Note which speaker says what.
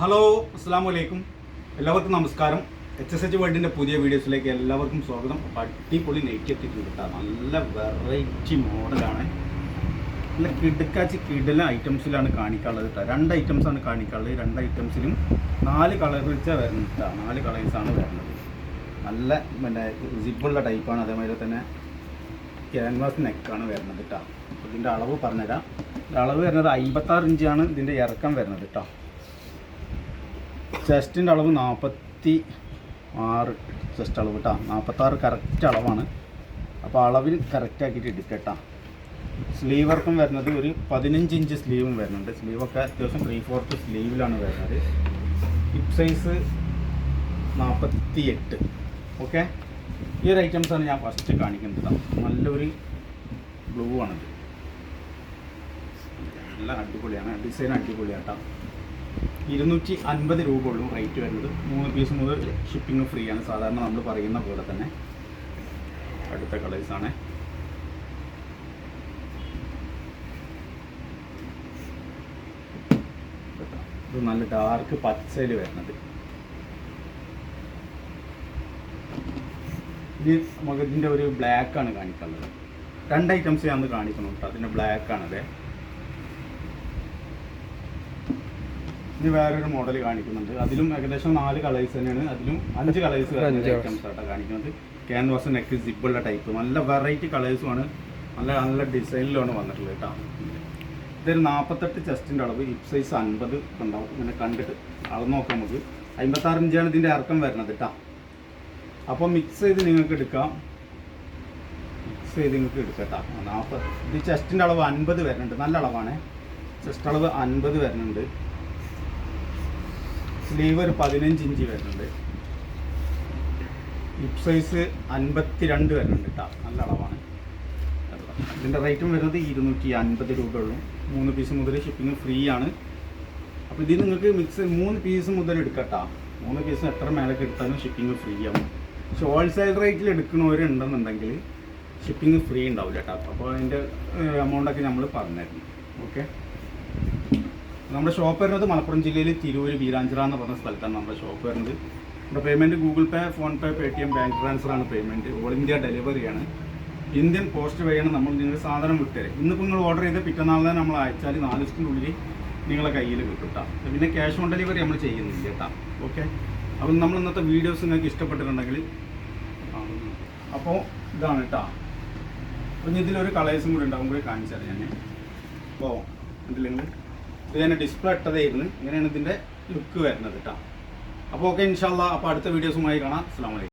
Speaker 1: Hello അസ്സാം വലൈക്കും എല്ലാവർക്കും നമസ്കാരം. എച്ച് എസ് എച്ച് വേൾഡിന്റെ പുതിയ വീഡിയോസിലേക്ക് എല്ലാവർക്കും സ്വാഗതം. അപ്പോൾ അടിപൊളി നെയ്റ്റ് എത്തിയിട്ടുണ്ട് കേട്ടോ. നല്ല വെറൈറ്റി മോഡലാണ് നല്ല കിടുക്കാച്ചി കിടല ഐറ്റംസിലാണ് കാണിക്കാനുള്ളത് കേട്ടോ. രണ്ട് ഐറ്റംസാണ് കാണിക്കാനുള്ളത്. രണ്ട് ഐറ്റംസിലും നാല് കളർ വരുന്നത് കേട്ടോ. നാല് കളേഴ്സാണ് വരുന്നത്. നല്ല പിന്നെ സിബുള്ള ടൈപ്പാണ് അതേമാതിരി തന്നെ ക്യാൻവാസ് നെക്കാണ് വരുന്നത് കേട്ടോ. ഇതിന്റെ അളവ് പറഞ്ഞുതരാം. അളവ് വരുന്നത് അമ്പത്താറ് ഇഞ്ചാണ് ഇതിന്റെ ഇറക്കം വരുന്നത് കേട്ടോ. ചെസ്റ്റിന്റെ അളവ് നാൽപ്പത്തി ആറ് ചെസ്റ്റ് അളവ് കേട്ടോ നാൽപ്പത്താറ് കറക്റ്റ് അളവാണ്. അപ്പോൾ അളവിൽ കറക്റ്റ് ആക്കിയിട്ട് എടുക്കട്ടോ സ്ലീവ് വർക്കും വരുന്നത് ഒരു പതിനഞ്ച് ഇഞ്ച് സ്ലീവും വരുന്നുണ്ട്. സ്ലീവൊക്കെ അത്യാവശ്യം ത്രീ ഫോർത്ത് സ്ലീവിലാണ് വരുന്നത്. ഹിപ് സൈസ് നാൽപ്പത്തി എട്ട് ഓക്കെ ഈ ഒരു ഐറ്റംസാണ് ഞാൻ ഫസ്റ്റ് കാണിക്കുന്നത് നല്ലൊരു ബ്ലൂ ആണിത്. നല്ല അടിപൊളിയാണ്. ഡിസൈൻ അടിപൊളിയാണ് കേട്ടോ ഇരുന്നൂറ്റി അൻപത് രൂപ ഉള്ളൂ റേറ്റ് വരുന്നത്. മൂന്ന് പീസ് മുതൽ ഷിപ്പിംഗ് ഫ്രീ ആണ്. സാധാരണ നമ്മൾ പറയുന്ന പോലെ തന്നെ. അടുത്ത കളേഴ്സാണ് ഇത് നല്ല ഡാർക്ക് പച്ചയിൽ വരുന്നത്. ഇത് നമുക്ക് ഇതിന്റെ ഒരു ബ്ലാക്ക് ആണ് കാണിക്കുന്നത് രണ്ട് ഐറ്റംസ് ഞാൻ കാണിക്കുന്നുണ്ട്. അതിന്റെ ബ്ലാക്ക് ഇനി വേറൊരു മോഡൽ കാണിക്കുന്നുണ്ട്. അതിലും ഏകദേശം നാല് കളേഴ്സ് തന്നെയാണ്. അതിലും അഞ്ച് കളേഴ്സ്
Speaker 2: അഞ്ച്
Speaker 1: ഐറ്റംസ് ആട്ടോ കാണിക്കുന്നത്. ക്യാൻവാസ് നെക്ക് സിബുള്ള ടൈപ്പ് നല്ല വെറൈറ്റി കളേഴ്സുമാണ് നല്ല നല്ല ഡിസൈനിലാണ് വന്നിട്ടുള്ളത് കേട്ടോ ഇതൊരു നാൽപ്പത്തെട്ട് ചെസ്റ്റിന്റെ അളവ്. ഹിപ്പ് സൈസ് അൻപത് ഉണ്ടാവും. ഇങ്ങനെ കണ്ടിട്ട് അളന്ന് നോക്കാം നമുക്ക്. അമ്പത്താറ് ഇഞ്ചാണ് ഇതിന്റെ ഇറക്കം വരുന്നത് കേട്ടോ അപ്പോൾ മിക്സ് ചെയ്ത് നിങ്ങൾക്ക് എടുക്കാം. മിക്സ് ചെയ്ത് നിങ്ങൾക്ക് എടുക്കാം കേട്ടോ നാൽപ്പത് ഇത് ചെസ്റ്റിന്റെ അളവ് അൻപത് വരുന്നുണ്ട്. നല്ല അളവാണ്. ചെസ്റ്റ് അളവ് അൻപത് വരുന്നുണ്ട്. സ്ലീവ് ഒരു പതിനഞ്ച് ഇഞ്ച് വരുന്നുണ്ട്. ഹിപ്പ് സൈസ് അൻപത്തി രണ്ട് വരുന്നുണ്ട് കേട്ടോ നല്ല അളവാണ്. ഇതിന്റെ റേറ്റും വരുന്നത് ഇരുന്നൂറ്റി അൻപത് രൂപ ഉള്ളൂ മൂന്ന് പീസ് മുതൽ ഷിപ്പിംഗ് ഫ്രീ ആണ്. അപ്പോൾ ഇതിൽ നിങ്ങൾക്ക് മിക്സ് മൂന്ന് പീസ് മുതൽ എടുക്കട്ടോ മൂന്ന് പീസ് എത്ര മേലേക്ക് എടുത്താലും ഷിപ്പിംഗ് ഫ്രീ ആവും. പക്ഷെ ഹോൾസെയിൽ റേറ്റിൽ എടുക്കണവരുണ്ടെന്നുണ്ടെങ്കിൽ ഷിപ്പിംഗ് ഫ്രീ ഉണ്ടാവില്ല കേട്ടോ അപ്പോൾ അതിന്റെ എമൗണ്ടൊക്കെ നമ്മൾ പറഞ്ഞായിരുന്നു ഓക്കെ നമ്മുടെ ഷോപ്പ് വരുന്നത് മലപ്പുറം ജില്ലയിൽ തിരൂര് വീരാഞ്ചിറ എന്ന് പറഞ്ഞ സ്ഥലത്താണ് നമ്മുടെ ഷോപ്പ് വരുന്നത്. നമ്മുടെ payment Google Pay PhonePe Paytm bank transfer ആണ് പേയ്മെന്റ് ഓൾ ഇന്ത്യ ഡെലിവറിയാണ് ഇന്ത്യൻ പോസ്റ്റ് വഴിയാണ് നമ്മൾ നിങ്ങൾ സാധനം വിട്ടുതരും ഇന്നിപ്പോൾ നിങ്ങൾ ഓർഡർ ചെയ്ത് പിറ്റന്നാൾ തന്നെ നമ്മൾ അയച്ചാൽ നാല് ദിവസത്തിനുള്ളിൽ നിങ്ങളെ കയ്യിൽ കിട്ടും പിന്നെ ക്യാഷ് ഓൺ ഡെലിവറി നമ്മൾ ചെയ്യുന്നില്ല കേട്ടോ ഓക്കെ അപ്പം നമ്മൾ ഇന്നത്തെ വീഡിയോസ് നിങ്ങൾക്ക് ഇഷ്ടപ്പെട്ടിട്ടുണ്ടെങ്കിൽ അപ്പോൾ ഇതാണ് കേട്ടോ അപ്പം ഇതിലൊരു കളേഴ്സും കൂടി ഉണ്ടാവും കൂടി ഞാൻ അപ്പോൾ ഇതിലുണ്ട് ഇത് ഞാൻ ഡിസ്പ്ലേ ഇട്ടതായിരുന്നു. ഇങ്ങനെയാണ് ഇതിന്റെ ലുക്ക് വരുന്നത് കേട്ടോ അപ്പോൾ ഓക്കെ ഇൻഷാല്ല അപ്പോൾ അടുത്ത വീഡിയോസുമായി കാണാം. അസ്സാം വലൈക്കും